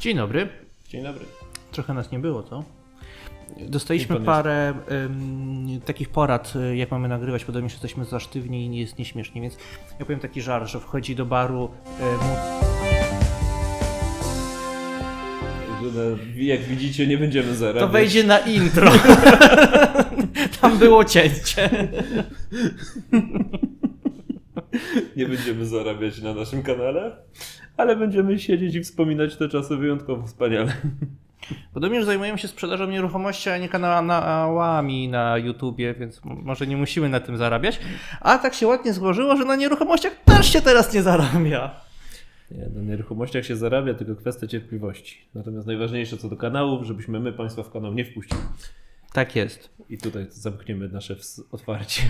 Dzień dobry. Dzień dobry. Trochę nas nie było, to. Dostaliśmy parę takich porad, y, jak mamy nagrywać. Podobnie, że jesteśmy za sztywni i nie jest nieśmiesznie, więc ja powiem taki żart, że wchodzi do baru. Jak widzicie, nie będziemy zarabiać. To wejdzie na intro. Tam było cięcie. Nie będziemy zarabiać na naszym kanale, ale będziemy siedzieć i wspominać te czasy wyjątkowo wspaniale. Podobnie, że zajmujemy się sprzedażą nieruchomości, a nie kanałami na YouTubie, więc może nie musimy na tym zarabiać. A tak się ładnie złożyło, że na nieruchomościach też się teraz nie zarabia. Nie, na nieruchomościach się zarabia, tylko kwestia cierpliwości. Natomiast najważniejsze co do kanałów, żebyśmy my Państwa w kanał nie wpuścili. Tak jest. I tutaj zamkniemy nasze otwarcie.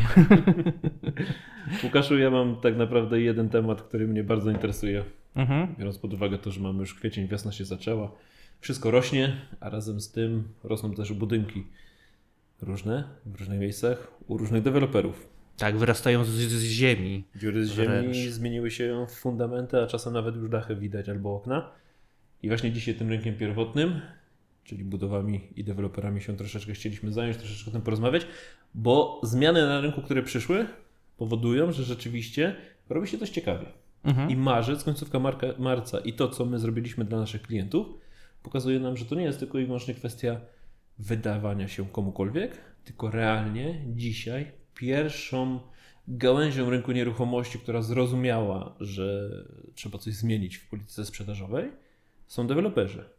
Łukaszu, ja mam tak naprawdę jeden temat, który mnie bardzo interesuje. Mhm. Biorąc pod uwagę to, że mamy już kwiecień, wiosna się zaczęła. Wszystko rośnie, a razem z tym rosną też budynki różne, w różnych miejscach, u różnych deweloperów. Tak, wyrastają z, z ziemi. Dziury z ziemi Wręcz. zmieniły się w fundamenty, a czasem nawet już dachy widać albo okna. I właśnie dzisiaj tym rynkiem pierwotnym, czyli budowami i deweloperami się troszeczkę chcieliśmy zająć, troszeczkę o tym porozmawiać, bo zmiany na rynku, które przyszły, powodują, że rzeczywiście robi się dość ciekawie. Mhm. I marzec, końcówka marka, marca i to, co my zrobiliśmy dla naszych klientów, pokazuje nam, że to nie jest tylko i wyłącznie kwestia wydawania się komukolwiek, tylko realnie dzisiaj pierwszą gałęzią rynku nieruchomości, która zrozumiała, że trzeba coś zmienić w polityce sprzedażowej, są deweloperzy.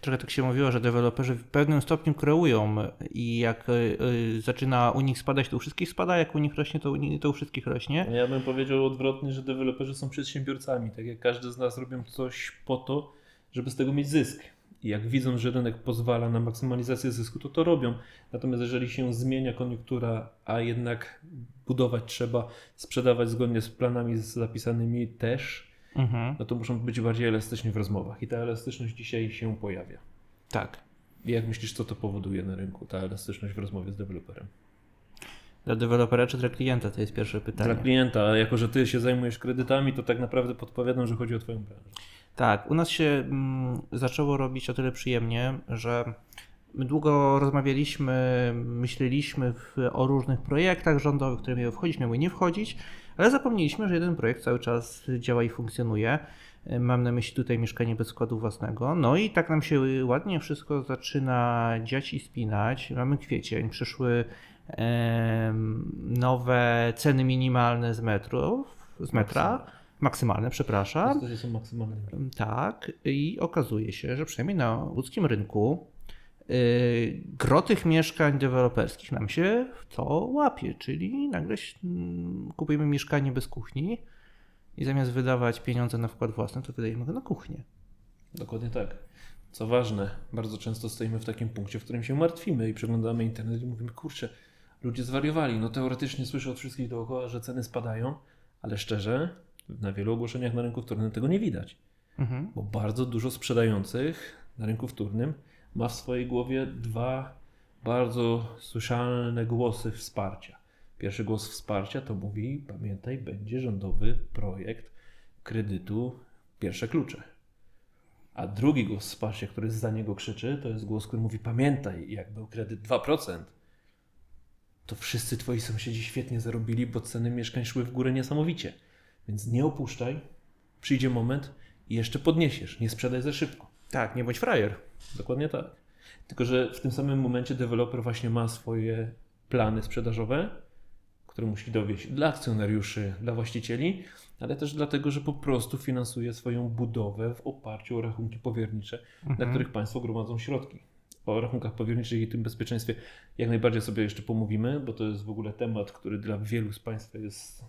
Trochę tak się mówiło, że deweloperzy w pewnym stopniu kreują i jak y, y, zaczyna u nich spadać, to u wszystkich spada, jak u nich rośnie, to u, ni- to u wszystkich rośnie. Ja bym powiedział odwrotnie, że deweloperzy są przedsiębiorcami. Tak jak każdy z nas robią coś po to, żeby z tego mieć zysk. I jak widzą, że rynek pozwala na maksymalizację zysku, to to robią. Natomiast jeżeli się zmienia koniunktura, a jednak budować trzeba, sprzedawać zgodnie z planami zapisanymi też, Mhm. no to muszą być bardziej elastyczni w rozmowach. I ta elastyczność dzisiaj się pojawia. Tak. I jak myślisz, co to powoduje na rynku, ta elastyczność w rozmowie z deweloperem? Dla dewelopera czy dla klienta to jest pierwsze pytanie. Dla klienta, jako że ty się zajmujesz kredytami, to tak naprawdę podpowiadam, że chodzi o twoją branżę. Tak, u nas się mm, zaczęło robić o tyle przyjemnie, że my długo rozmawialiśmy, myśleliśmy w, o różnych projektach rządowych, które miały wchodzić, miały nie wchodzić, ale zapomnieliśmy, że jeden projekt cały czas działa i funkcjonuje. Mam na myśli tutaj mieszkanie bez wkładu własnego. No i tak nam się ładnie wszystko zaczyna dziać i spinać. Mamy kwiecień, przyszły nowe ceny minimalne z metrów, z metra, maksymalne, przepraszam. To są maksymalne. Tak, i okazuje się, że przynajmniej na łódzkim rynku gro tych mieszkań deweloperskich nam się w to łapie, czyli nagle kupujemy mieszkanie bez kuchni i zamiast wydawać pieniądze na wkład własny, to wydajemy go na kuchnię. Dokładnie tak. Co ważne, bardzo często stoimy w takim punkcie, w którym się martwimy i przeglądamy internet i mówimy, kurczę, ludzie zwariowali. No teoretycznie słyszę od wszystkich dookoła, że ceny spadają, ale szczerze, na wielu ogłoszeniach na rynku wtórnym tego nie widać. Mhm. Bo bardzo dużo sprzedających na rynku wtórnym ma w swojej głowie dwa bardzo słyszalne głosy wsparcia. Pierwszy głos wsparcia to mówi: pamiętaj, będzie rządowy projekt kredytu pierwsze klucze. A drugi głos wsparcia, który za niego krzyczy, to jest głos, który mówi: pamiętaj, jak był kredyt 2%, to wszyscy twoi sąsiedzi świetnie zarobili, bo ceny mieszkań szły w górę niesamowicie. Więc nie opuszczaj, przyjdzie moment i jeszcze podniesiesz, nie sprzedaj za szybko. Tak, nie bądź frajer. Dokładnie tak. Tylko, że w tym samym momencie deweloper właśnie ma swoje plany sprzedażowe, które musi dowieść dla akcjonariuszy, dla właścicieli, ale też dlatego, że po prostu finansuje swoją budowę w oparciu o rachunki powiernicze, na których państwo gromadzą środki. O rachunkach powierniczych i tym bezpieczeństwie jak najbardziej sobie jeszcze pomówimy, bo to jest w ogóle temat, który dla wielu z Państwa jest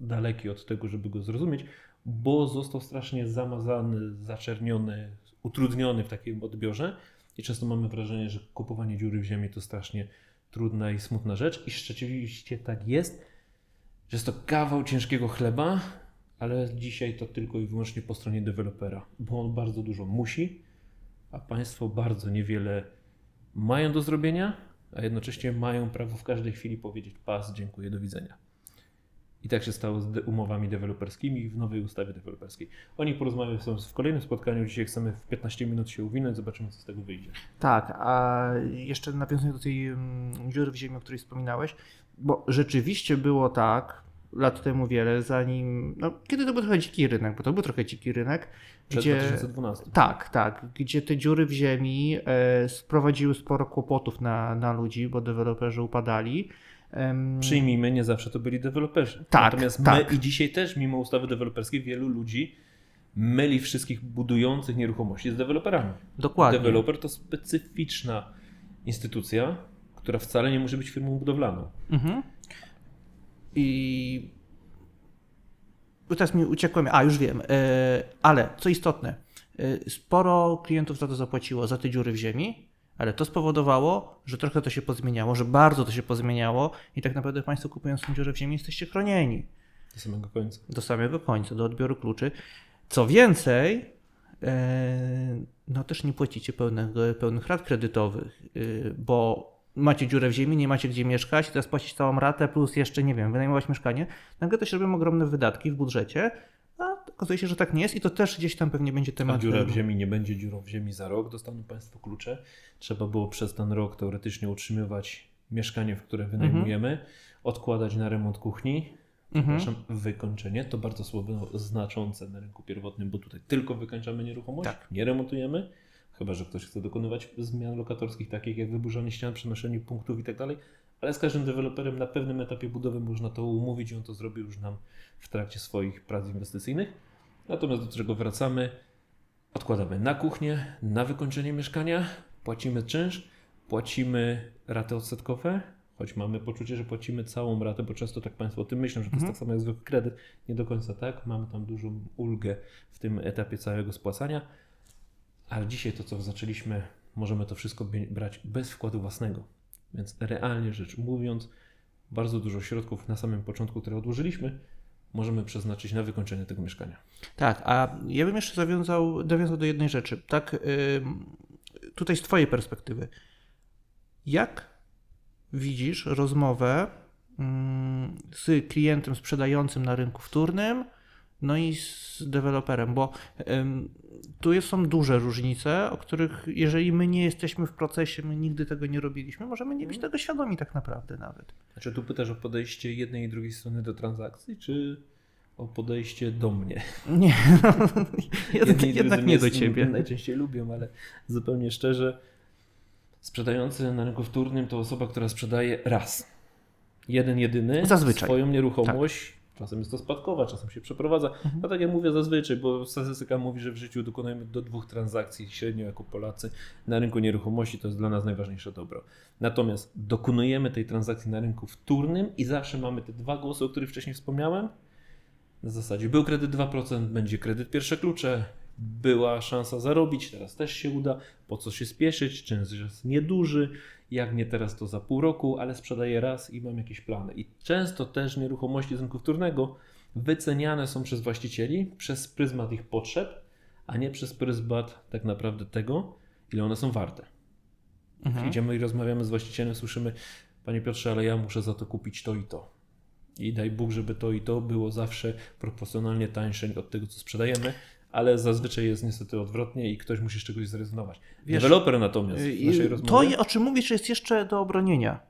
daleki od tego, żeby go zrozumieć, bo został strasznie zamazany, zaczerniony, utrudniony w takim odbiorze i często mamy wrażenie, że kupowanie dziury w ziemi to strasznie trudna i smutna rzecz i rzeczywiście tak jest, że jest to kawał ciężkiego chleba, ale dzisiaj to tylko i wyłącznie po stronie dewelopera, bo on bardzo dużo musi, a państwo bardzo niewiele mają do zrobienia, a jednocześnie mają prawo w każdej chwili powiedzieć pas, dziękuję, do widzenia. I tak się stało z umowami deweloperskimi w nowej ustawie deweloperskiej. O nich porozmawiamy w kolejnym spotkaniu. Dzisiaj chcemy w 15 minut się uwinąć, zobaczymy, co z tego wyjdzie. Tak, a jeszcze nawiązując do tej mm, dziury w ziemi, o której wspominałeś, bo rzeczywiście było tak, lat temu wiele, zanim, no kiedy to był trochę dziki rynek, bo to był trochę dziki rynek, Przed gdzie... 2012. Tak, tak, gdzie te dziury w ziemi e, sprowadziły sporo kłopotów na, na ludzi, bo deweloperzy upadali. Em, Przyjmijmy, nie zawsze to byli deweloperzy. Tak, Natomiast tak. my i dzisiaj też, mimo ustawy deweloperskiej, wielu ludzi myli wszystkich budujących nieruchomości z deweloperami. Dokładnie. Deweloper to specyficzna instytucja, która wcale nie musi być firmą budowlaną. Mhm. I bo teraz mi uciekłem. A, już wiem. E, ale co istotne, e, sporo klientów za to zapłaciło, za te dziury w ziemi, ale to spowodowało, że trochę to się pozmieniało, że bardzo to się pozmieniało i tak naprawdę Państwo kupując tę dziurę w ziemi jesteście chronieni Do samego końca. do samego końca, do odbioru kluczy. Co więcej, e, no też nie płacicie pełnego, pełnych rat kredytowych, e, bo macie dziurę w ziemi, nie macie gdzie mieszkać, teraz płacić całą ratę, plus jeszcze, nie wiem, wynajmować mieszkanie. Nagle to się robią ogromne wydatki w budżecie, okazuje się, że tak nie jest i to też gdzieś tam pewnie będzie A temat. dziura w ziemi nie będzie dziurą w ziemi za rok, dostaną Państwo klucze. Trzeba było przez ten rok teoretycznie utrzymywać mieszkanie, w które wynajmujemy, odkładać na remont kuchni, Mhm. przepraszam, wykończenie. To bardzo słowo znaczące na rynku pierwotnym, bo tutaj tylko wykańczamy nieruchomość, Tak. nie remontujemy. Chyba, że ktoś chce dokonywać zmian lokatorskich, takich jak wyburzanie ścian, przenoszenie punktów i tak dalej. Ale z każdym deweloperem na pewnym etapie budowy można to umówić i on to zrobi już nam w trakcie swoich prac inwestycyjnych. Natomiast do czego wracamy? Odkładamy na kuchnię, na wykończenie mieszkania, płacimy czynsz, płacimy raty odsetkowe, choć mamy poczucie, że płacimy całą ratę, bo często tak Państwo o tym myślą, że to jest tak samo jak zwykły kredyt. Nie do końca tak. Mamy tam dużą ulgę w tym etapie całego spłacania. Ale dzisiaj to, co zaczęliśmy, możemy to wszystko brać bez wkładu własnego. Więc realnie rzecz mówiąc, bardzo dużo środków na samym początku, które odłożyliśmy, możemy przeznaczyć na wykończenie tego mieszkania. Tak, a ja bym jeszcze zawiązał, nawiązał do jednej rzeczy. Tak, tutaj z Twojej perspektywy. Jak widzisz rozmowę z klientem sprzedającym na rynku wtórnym, no i z deweloperem, bo ym, tu jest, są duże różnice, o których jeżeli my nie jesteśmy w procesie, my nigdy tego nie robiliśmy, możemy nie być tego świadomi tak naprawdę nawet. Znaczy, tu pytasz o podejście jednej i drugiej strony do transakcji, czy o podejście do mnie? Nie, jednak, i jednak drudzy nie do Ciebie. Najczęściej lubią, ale zupełnie szczerze, sprzedający na rynku wtórnym to osoba, która sprzedaje raz. Jeden, jedyny. Zazwyczaj. Swoją nieruchomość. Czasem jest to spadkowa, czasem się przeprowadza. No tak jak mówię zazwyczaj, bo statystyka mówi, że w życiu dokonujemy do dwóch transakcji średnio jako Polacy na rynku nieruchomości. To jest dla nas najważniejsze dobro. Natomiast dokonujemy tej transakcji na rynku wtórnym i zawsze mamy te dwa głosy, o których wcześniej wspomniałem. Na zasadzie był kredyt 2%, będzie kredyt pierwsze klucze, była szansa zarobić, teraz też się uda, po co się spieszyć, czynsz jest nieduży, jak nie teraz to za pół roku, ale sprzedaję raz i mam jakieś plany. I często też nieruchomości z rynku wtórnego wyceniane są przez właścicieli przez pryzmat ich potrzeb, a nie przez pryzmat tak naprawdę tego, ile one są warte. Mhm. Idziemy i rozmawiamy z właścicielem, słyszymy, panie Piotrze, ale ja muszę za to kupić to i to. I daj Bóg, żeby to i to było zawsze proporcjonalnie tańsze od tego, co sprzedajemy, ale zazwyczaj jest niestety odwrotnie i ktoś musi z czegoś zrezygnować. Wiesz, Deweloper natomiast w Y, naszej y, rozmowie... To, o czym mówisz, jest jeszcze do obronienia.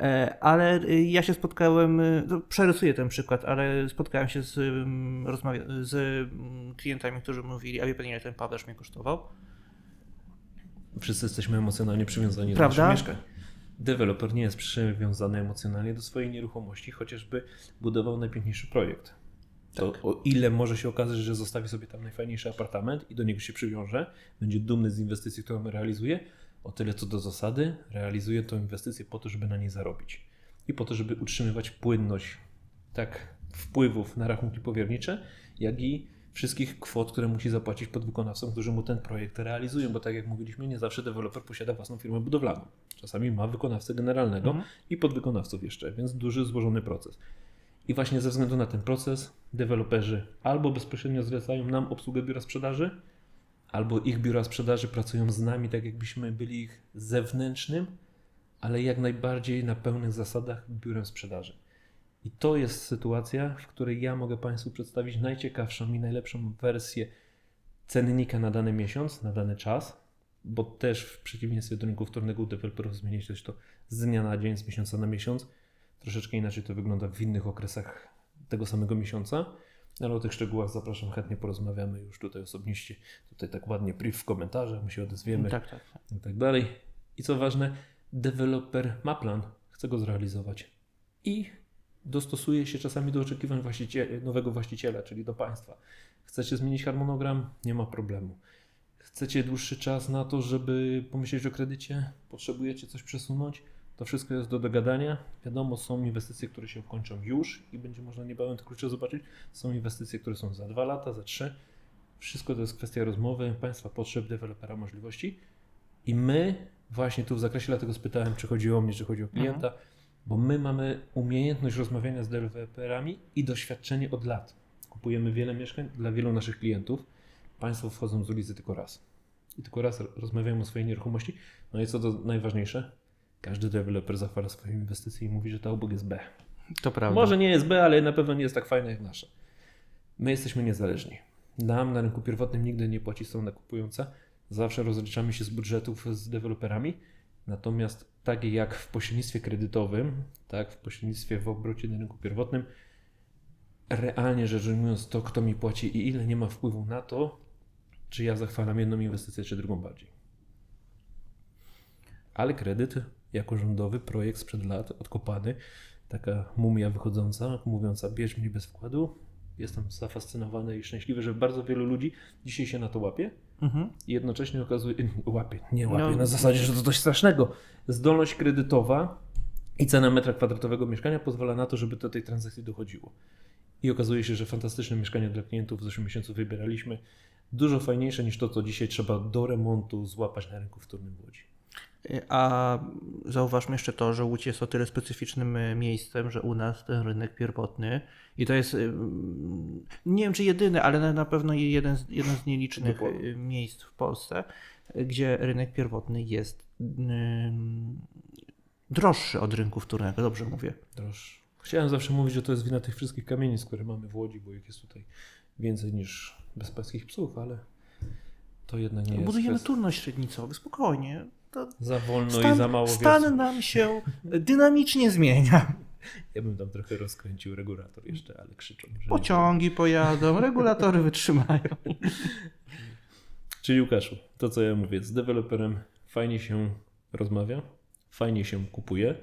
E, Ale y, ja się spotkałem, no, przerysuję ten przykład, ale spotkałem się z, ym, rozmawia- z ym, klientami, którzy mówili, a wie pan ile ten Paweł mnie kosztował? Wszyscy jesteśmy emocjonalnie przywiązani Prawda? do naszych mieszkań. Deweloper nie jest przywiązany emocjonalnie do swojej nieruchomości, chociażby budował najpiękniejszy projekt. To Tak. o ile może się okazać, że zostawi sobie tam najfajniejszy apartament i do niego się przywiąże, będzie dumny z inwestycji, którą realizuje, o tyle co do zasady, realizuje tę inwestycję po to, żeby na niej zarobić. I po to, żeby utrzymywać płynność tak wpływów na rachunki powiernicze, jak i wszystkich kwot, które musi zapłacić podwykonawcom, którzy mu ten projekt realizują, bo tak jak mówiliśmy, nie zawsze deweloper posiada własną firmę budowlaną. Czasami ma wykonawcę generalnego Mhm. i podwykonawców jeszcze, więc duży, złożony proces. I właśnie ze względu na ten proces deweloperzy albo bezpośrednio zlecają nam obsługę biura sprzedaży, albo ich biura sprzedaży pracują z nami tak jakbyśmy byli ich zewnętrznym, ale jak najbardziej na pełnych zasadach biurem sprzedaży. I to jest sytuacja, w której ja mogę Państwu przedstawić najciekawszą i najlepszą wersję cennika na dany miesiąc, na dany czas, bo też w przeciwieństwie do rynku wtórnego u deweloperów zmieni się to z dnia na dzień, z miesiąca na miesiąc. Troszeczkę inaczej to wygląda w innych okresach tego samego miesiąca, ale o tych szczegółach zapraszam, chętnie porozmawiamy już tutaj osobiście. Tutaj tak ładnie brief w komentarzach, my się odezwiemy Tak, tak. tak. i tak dalej. I co ważne, deweloper ma plan, chce go zrealizować i dostosuje się czasami do oczekiwań właściciela, nowego właściciela, czyli do państwa. Chcecie zmienić harmonogram? Nie ma problemu. Chcecie dłuższy czas na to, żeby pomyśleć o kredycie? Potrzebujecie coś przesunąć? To wszystko jest do dogadania. Wiadomo, są inwestycje, które się kończą już i będzie można niebawem te klucze zobaczyć. Są inwestycje, które są za dwa lata, za trzy. Wszystko to jest kwestia rozmowy, państwa potrzeb, dewelopera możliwości. I my właśnie tu w zakresie, dlatego spytałem, czy chodzi o mnie, czy chodzi o klienta, bo my mamy umiejętność rozmawiania z deweloperami i doświadczenie od lat. Kupujemy wiele mieszkań dla wielu naszych klientów. Państwo wchodzą z ulicy tylko raz. I tylko raz rozmawiają o swojej nieruchomości. No i co to najważniejsze? Każdy deweloper zachwala swoje inwestycje i mówi, że ta obok jest B. To prawda. Może nie jest B, ale na pewno nie jest tak fajna jak nasza. My jesteśmy niezależni. Nam na rynku pierwotnym nigdy nie płaci strona kupująca. Zawsze rozliczamy się z budżetów z deweloperami. Natomiast tak jak w pośrednictwie kredytowym, tak w pośrednictwie w obrocie na rynku pierwotnym, realnie rzecz ujmując, to kto mi płaci i ile nie ma wpływu na to, czy ja zachwalam jedną inwestycję, czy drugą bardziej. Ale kredyt jako rządowy projekt sprzed lat, odkopany, taka mumia wychodząca, mówiąca bierz mnie bez wkładu. Jestem zafascynowany i szczęśliwy, że bardzo wielu ludzi dzisiaj się na to łapie Mhm. i jednocześnie okazuje, łapie, nie łapie, No. na zasadzie, że to coś strasznego. Zdolność kredytowa i cena metra kwadratowego mieszkania pozwala na to, żeby do tej transakcji dochodziło. I okazuje się, że fantastyczne mieszkanie dla klientów w zeszłym miesiącu wybieraliśmy. Dużo fajniejsze niż to, co dzisiaj trzeba do remontu złapać na rynku wtórnym w Łodzi. A zauważmy jeszcze to, że Łódź jest o tyle specyficznym e, miejscem, że u nas ten rynek pierwotny i to jest, e, nie wiem czy jedyny, ale na- pewno jeden z, jeden z nielicznych Dokładnie. e, miejsc w Polsce, gdzie rynek pierwotny jest droższy od rynku wtórnego, dobrze mówię. Droższy. Chciałem zawsze mówić, że to jest wina tych wszystkich kamienic, które mamy w Łodzi, bo ich jest tutaj więcej niż bezpańskich psów, ale to jednak nie jest Budujemy kwestia- turność średnicowy, spokojnie. To za wolno stan, i za mało stan wierców. nam się dynamicznie zmienia. Ja bym tam trochę rozkręcił regulator jeszcze, ale krzyczą. Że. Pociągi pojadą, regulatory wytrzymają. Czyli Łukaszu, to co ja mówię, z deweloperem fajnie się rozmawia, fajnie się kupuje.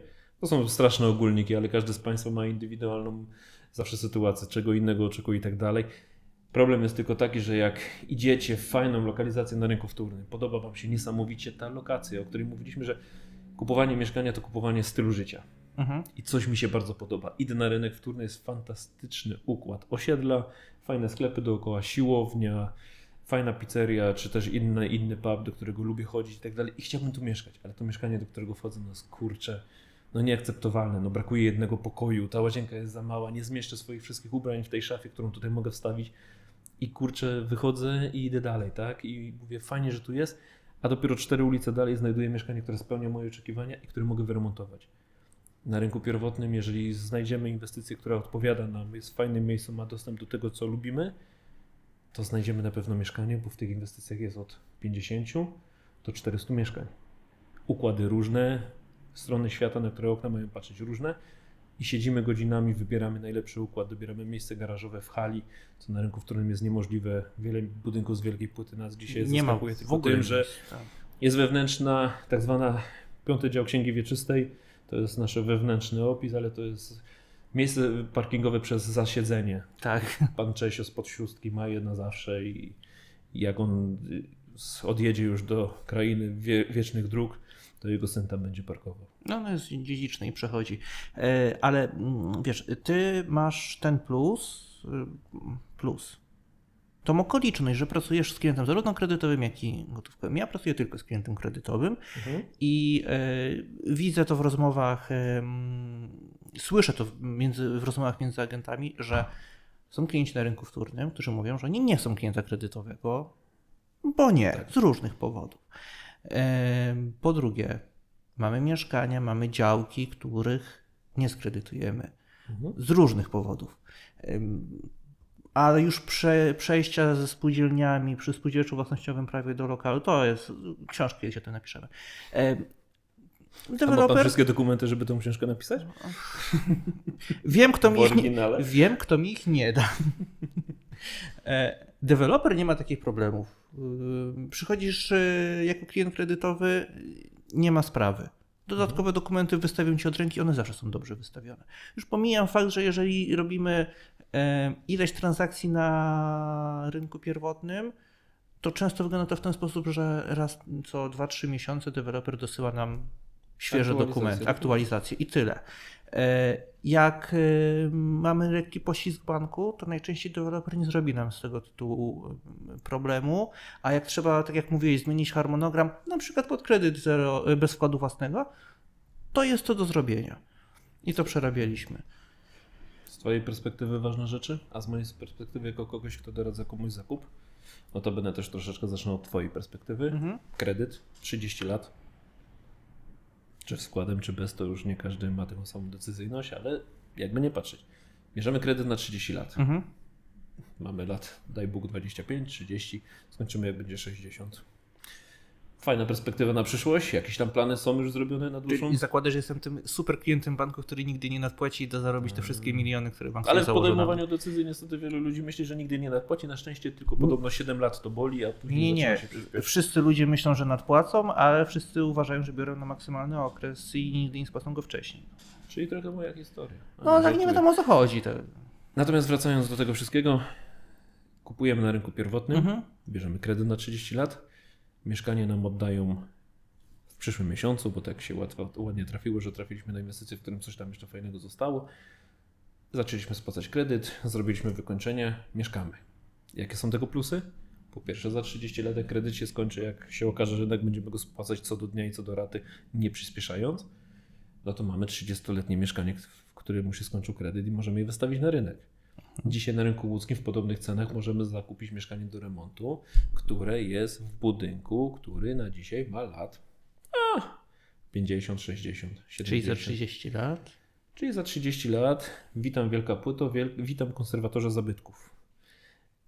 To są straszne ogólniki, ale każdy z Państwa ma indywidualną zawsze sytuację, czego innego oczekuje i tak dalej. Problem jest tylko taki, że jak idziecie w fajną lokalizację na rynku wtórnym, podoba Wam się niesamowicie ta lokacja, o której mówiliśmy, że kupowanie mieszkania to kupowanie stylu życia. Mhm. I coś mi się bardzo podoba. Idę na rynek wtórny, jest fantastyczny układ osiedla, fajne sklepy dookoła, siłownia, fajna pizzeria, czy też inny, inny pub, do którego lubię chodzić i tak dalej. I chciałbym tu mieszkać, ale to mieszkanie, do którego wchodzę, no jest kurcze, no nieakceptowalne, no brakuje jednego pokoju, ta łazienka jest za mała, nie zmieszczę swoich wszystkich ubrań w tej szafie, którą tutaj mogę wstawić. I kurczę, wychodzę i idę dalej, tak? I mówię, fajnie, że tu jest, a dopiero cztery ulice dalej znajduję mieszkanie, które spełnia moje oczekiwania i które mogę wyremontować na rynku pierwotnym, jeżeli znajdziemy inwestycję, która odpowiada nam, jest w fajnym miejscu, ma dostęp do tego, co lubimy, to znajdziemy na pewno mieszkanie, bo w tych inwestycjach jest od 50 do 400 mieszkań. Układy różne, strony świata, na które okna mają patrzeć różne i siedzimy godzinami, wybieramy najlepszy układ, dobieramy miejsce garażowe w hali, co na rynku, w którym jest niemożliwe. Wiele budynków z wielkiej płyty nas dzisiaj Nie ma w ogóle tym, że tak. jest wewnętrzna, tak zwana piąty dział Księgi Wieczystej. To jest nasz wewnętrzny opis, ale to jest miejsce parkingowe przez zasiedzenie. Tak. Pan Czesio spod sióstki ma je na zawsze i jak on odjedzie już do krainy wie, wiecznych dróg, to jego syn tam będzie parkował. No, ono jest dziedziczne i przechodzi. E, Ale mm, wiesz, ty masz ten plus, y, plus. Tą okoliczność, że pracujesz z klientem zarówno kredytowym, jak i gotówkowym. Ja pracuję tylko z klientem kredytowym i e, widzę to w rozmowach, słyszę to w, między, w rozmowach między agentami, że są klienci na rynku wtórnym, którzy mówią, że oni nie chcą klienta kredytowego, bo nie, z różnych powodów. Po drugie, mamy mieszkania, mamy działki, których nie skredytujemy. Mhm. z różnych powodów. Ale już prze, przejścia ze spółdzielniami przy spółdzielczo-własnościowym prawie do lokalu, to jest, książkę kiedyś o tym napiszemy. Ym, A ma pan wszystkie dokumenty, żeby tą książkę napisać? wiem kto, mi ich nie, wiem, kto mi ich nie da. Deweloper nie ma takich problemów. Ym, Przychodzisz y, jako klient kredytowy, nie ma sprawy. Dodatkowe dokumenty wystawią ci od ręki, one zawsze są dobrze wystawione. Już pomijam fakt, że jeżeli robimy e, ileś transakcji na rynku pierwotnym, to często wygląda to w ten sposób, że raz co 2-3 miesiące deweloper dosyła nam świeże dokumenty, aktualizacje i tyle. E, Jak e, mamy lekki poślizg banku, to najczęściej deweloper nie zrobi nam z tego tytułu e, problemu, a jak trzeba, tak jak mówiłeś, zmienić harmonogram, na przykład pod kredyt zero, bez wkładu własnego, to jest to do zrobienia. I to przerabialiśmy. Z Twojej perspektywy ważne rzeczy, a z mojej perspektywy jako kogoś, kto doradza komuś zakup, no to będę też troszeczkę zacznę od Twojej perspektywy. Mhm. Kredyt, 30 lat. Czy z wkładem, czy bez, to już nie każdy ma taką samą decyzyjność, ale jakby nie patrzeć. Bierzemy kredyt na 30 lat. Mhm. Mamy lat, daj Bóg, 25, 30, skończymy jak będzie 60. Fajna perspektywa na przyszłość. Jakieś tam plany są już zrobione na dłuższą? I zakładam, że jestem tym super klientem banku, który nigdy nie nadpłaci i da zarobić te wszystkie miliony, które bank Ale w podejmowaniu decyzji niestety wielu ludzi myśli, że nigdy nie nadpłaci. Na szczęście tylko podobno 7 lat to boli, a później Nie, nie. Wszyscy ludzie myślą, że nadpłacą, ale wszyscy uważają, że biorą na maksymalny okres i nigdy nie spłacą go wcześniej. Czyli trochę moja historia. No tak nie wiadomo o co chodzi. To... Natomiast wracając do tego wszystkiego, kupujemy na rynku pierwotnym, Mhm. bierzemy kredyt na 30 lat, mieszkanie nam oddają w przyszłym miesiącu, bo tak się łatwo, ładnie trafiło, że trafiliśmy na inwestycję, w którym coś tam jeszcze fajnego zostało. Zaczęliśmy spłacać kredyt, zrobiliśmy wykończenie, mieszkamy. Jakie są tego plusy? Po pierwsze, za 30 lat, kredyt się skończy, jak się okaże, że jednak będziemy go spłacać co do dnia i co do raty, nie przyspieszając, no to mamy 30-letnie mieszkanie, w którym się skończył kredyt i możemy je wystawić na rynek. Dzisiaj na rynku łódzkim w podobnych cenach możemy zakupić mieszkanie do remontu, które jest w budynku, który na dzisiaj ma lat a, 50, 60, 70. Czyli za 30 lat. Czyli za 30 lat witam Wielka Płyto, wiel... witam konserwatorze zabytków.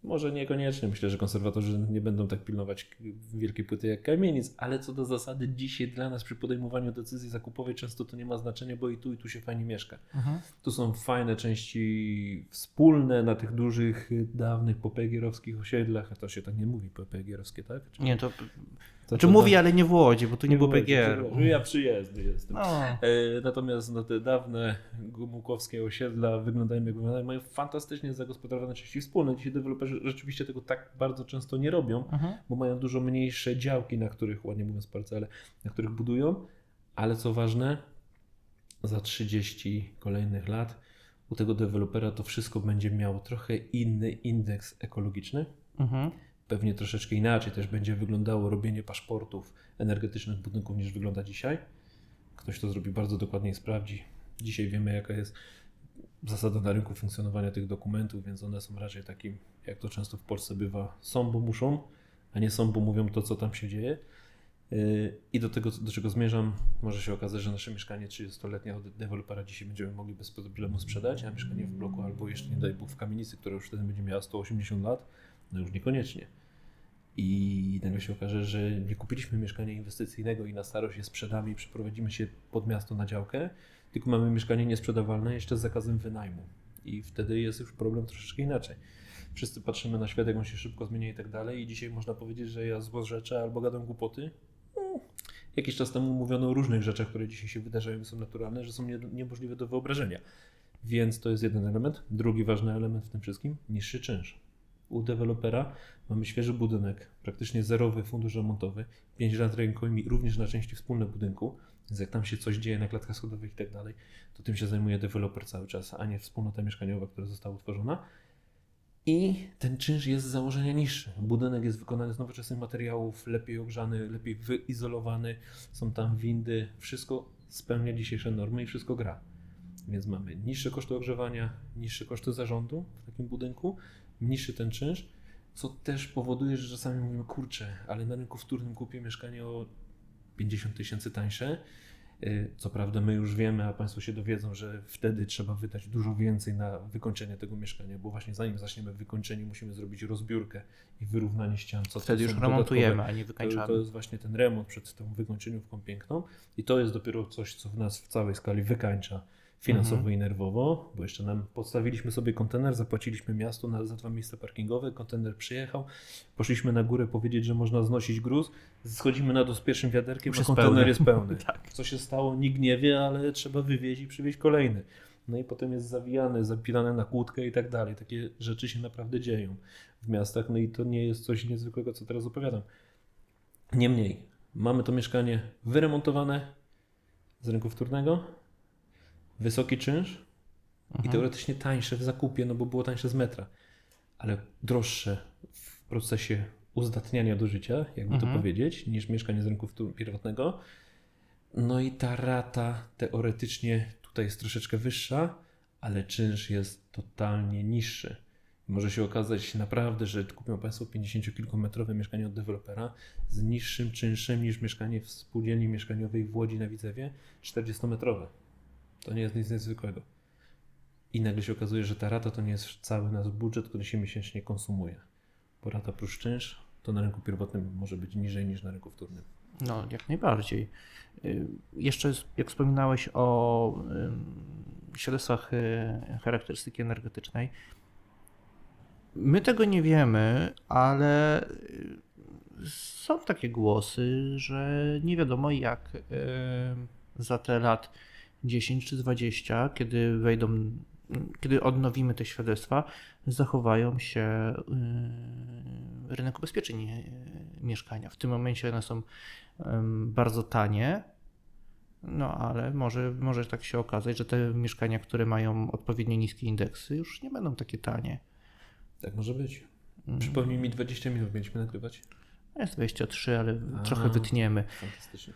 Może niekoniecznie, myślę, że konserwatorzy nie będą tak pilnować wielkiej płyty jak kamienic, ale co do zasady dzisiaj dla nas przy podejmowaniu decyzji zakupowej często to nie ma znaczenia, bo i tu i tu się fajnie mieszka. Mhm. Tu są fajne części wspólne na tych dużych, dawnych popegierowskich osiedlach, a to się tak nie mówi popegierowskie, tak? Czy, Nie, to. To, Czy mówi, ale nie w Łodzi, bo tu nie było było PGR. Ja przyjezdny jestem. No. E, Natomiast no, te dawne gumukowskie osiedla wyglądają jak wyglądają, mają fantastycznie zagospodarowane części wspólne. Dzisiaj deweloperzy rzeczywiście tego tak bardzo często nie robią, Mhm. bo mają dużo mniejsze działki, na których, ładnie mówiąc parcele, na których budują, ale co ważne, za 30 kolejnych lat u tego dewelopera to wszystko będzie miało trochę inny indeks ekologiczny, Mhm. Pewnie troszeczkę inaczej też będzie wyglądało robienie paszportów energetycznych budynków niż wygląda dzisiaj. Ktoś to zrobi bardzo dokładnie i sprawdzi. Dzisiaj wiemy, jaka jest zasada na rynku funkcjonowania tych dokumentów, więc one są raczej takim, jak to często w Polsce bywa, są, bo muszą, a nie są, bo mówią to, co tam się dzieje. Yy, I do tego, do czego zmierzam, może się okazać, że nasze mieszkanie 30-letnie od dewelopera dzisiaj będziemy mogli bez problemu sprzedać, a mieszkanie w bloku albo jeszcze nie daj Bóg w kamienicy, która już wtedy będzie miała 180 lat, no już niekoniecznie. I nagle się okaże, że nie kupiliśmy mieszkania inwestycyjnego i na starość je sprzedamy i przeprowadzimy się pod miasto na działkę, tylko mamy mieszkanie niesprzedawalne jeszcze z zakazem wynajmu. I wtedy jest już problem troszeczkę inaczej. Wszyscy patrzymy na świat, jak on się szybko zmienia i tak dalej. I dzisiaj można powiedzieć, że ja złorzeczę albo gadam głupoty. No, jakiś czas temu mówiono o różnych rzeczach, które dzisiaj się wydarzają i są naturalne, że są nie, niemożliwe do wyobrażenia. Więc to jest jeden element. Drugi ważny element w tym wszystkim niższy czynsz. U dewelopera mamy świeży budynek, praktycznie zerowy fundusz remontowy, 5 lat rękojmi również na części wspólne budynku, więc jak tam się coś dzieje na klatkach schodowych i tak dalej, to tym się zajmuje deweloper cały czas, a nie wspólnota mieszkaniowa, która została utworzona. I ten czynsz jest z założenia niższy. Budynek jest wykonany z nowoczesnych materiałów, lepiej ogrzany, lepiej wyizolowany, są tam windy, wszystko spełnia dzisiejsze normy i wszystko gra. Więc mamy niższe koszty ogrzewania, niższe koszty zarządu w takim budynku, niższy ten czynsz, co też powoduje, że czasami mówimy, kurczę, ale na rynku wtórnym kupię mieszkanie o 50 tysięcy tańsze Y, Co prawda my już wiemy, a Państwo się dowiedzą, że wtedy trzeba wydać dużo więcej na wykończenie tego mieszkania, bo właśnie zanim zaczniemy wykończenie, musimy zrobić rozbiórkę i wyrównanie ścian. Co to Wtedy już remontujemy, a nie to, wykańczamy. to jest właśnie ten remont przed tą wykończeniówką piękną i to jest dopiero coś, co w nas w całej skali wykańcza finansowo Mhm. i nerwowo, bo jeszcze nam podstawiliśmy sobie kontener, zapłaciliśmy miasto na, za dwa miejsca parkingowe, kontener przyjechał, poszliśmy na górę powiedzieć, że można znosić gruz, schodzimy na dół z pierwszym wiaderkiem, Już a kontener pełny. jest pełny. Tak. Co się stało, nikt nie wie, ale trzeba wywieźć i przywieźć kolejny. No i potem jest zawijany, zapinany na kłódkę i tak dalej. Takie rzeczy się naprawdę dzieją w miastach, no i to nie jest coś niezwykłego, co teraz opowiadam. Niemniej, mamy to mieszkanie wyremontowane z rynku wtórnego, wysoki czynsz i Mhm. teoretycznie tańsze w zakupie, no bo było tańsze z metra, ale droższe w procesie uzdatniania do życia, jakby to Mhm. powiedzieć, niż mieszkanie z rynku pierwotnego. No i ta rata teoretycznie tutaj jest troszeczkę wyższa, ale czynsz jest totalnie niższy. Może się okazać naprawdę, że kupią Państwo 50-kilkumetrowe mieszkanie od dewelopera z niższym czynszem niż mieszkanie w spółdzielni mieszkaniowej w Łodzi na Widzewie 40-metrowe. To nie jest nic niezwykłego. I nagle się okazuje, że ta rata to nie jest cały nasz budżet, który się miesięcznie konsumuje. Bo rata plus czynsz to na rynku pierwotnym może być niżej niż na rynku wtórnym. No, jak najbardziej. Y, Jeszcze, jak wspominałeś o świadectwach y, charakterystyki energetycznej, my tego nie wiemy, ale y, są takie głosy, że nie wiadomo jak za te lat 10 czy 20, kiedy wejdą, kiedy odnowimy te świadectwa, zachowają się y, rynek ubezpieczeń y, mieszkania. W tym momencie one są bardzo tanie, no ale może, może tak się okazać, że te mieszkania, które mają odpowiednio niskie indeksy, już nie będą takie tanie. Tak może być. Mm. Przypomnij mi 20 minut mieliśmy nagrywać. Jest 23, ale A. trochę wytniemy. Fantastycznie.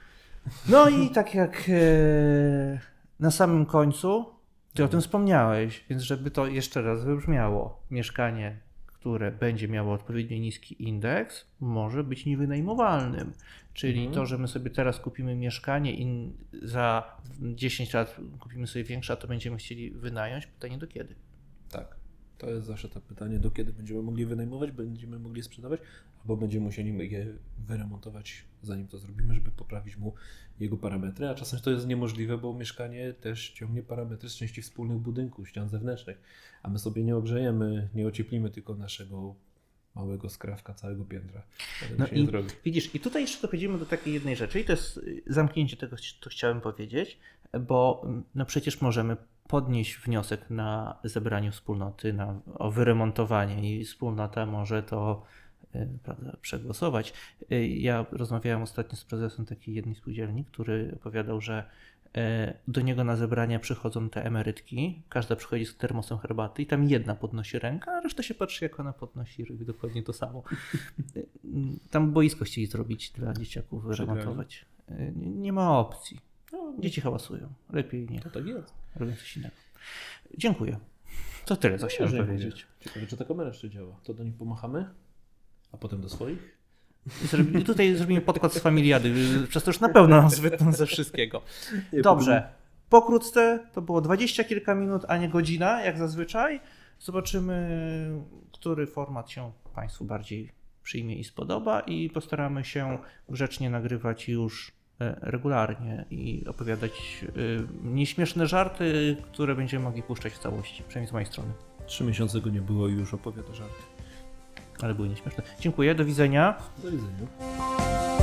No i tak jak e, na samym końcu, ty o tym wspomniałeś, więc żeby to jeszcze raz wybrzmiało, mieszkanie, które będzie miało odpowiednio niski indeks, może być niewynajmowalnym. Czyli Mhm. to, że my sobie teraz kupimy mieszkanie i za 10 lat kupimy sobie większe, a to będziemy chcieli wynająć, pytanie do kiedy? Tak. To jest zawsze to pytanie, do kiedy będziemy mogli wynajmować, będziemy mogli sprzedawać, albo będziemy musieli je wyremontować, zanim to zrobimy, żeby poprawić mu jego parametry, a czasem to jest niemożliwe, bo mieszkanie też ciągnie parametry z części wspólnych budynków, ścian zewnętrznych, a my sobie nie ogrzejemy, nie ocieplimy tylko naszego małego skrawka całego piętra. No i widzisz, i tutaj jeszcze dochodzimy do takiej jednej rzeczy, i to jest y, zamknięcie tego, co chciałem powiedzieć, bo mm, no przecież możemy podnieść wniosek na zebraniu wspólnoty, na, o wyremontowanie i wspólnota może to y, prawda, przegłosować. Y, Ja rozmawiałem ostatnio z prezesem takiej jednej spółdzielni, który opowiadał, że e, do niego na zebrania przychodzą te emerytki, każda przychodzi z termosem herbaty i tam jedna podnosi rękę, a reszta się patrzy jak ona podnosi i robi dokładnie to samo. Tam boisko chcieli zrobić dla dzieciaków, wyremontować. Y, nie ma opcji. No, dzieci hałasują. Lepiej nie. To tak jest. Robią coś innego. Dziękuję. To tyle, co chciałem Dziękuję. powiedzieć. Ciekawe, czy ta kamera jeszcze działa. To do nich pomachamy, a potem do swoich. Zrobi, tutaj zrobimy podkład z familiady. Przez to już na pewno nas wytną ze wszystkiego. Dobrze. Pokrótce to było dwadzieścia kilka minut, a nie godzina, jak zazwyczaj. Zobaczymy, który format się Państwu bardziej przyjmie i spodoba, i postaramy się grzecznie nagrywać już regularnie i opowiadać e, nieśmieszne żarty, które będziemy mogli puszczać w całości, przynajmniej z mojej strony. Trzy miesiące go nie było i już opowiada żarty. Ale były nieśmieszne. Dziękuję, do widzenia. Do widzenia.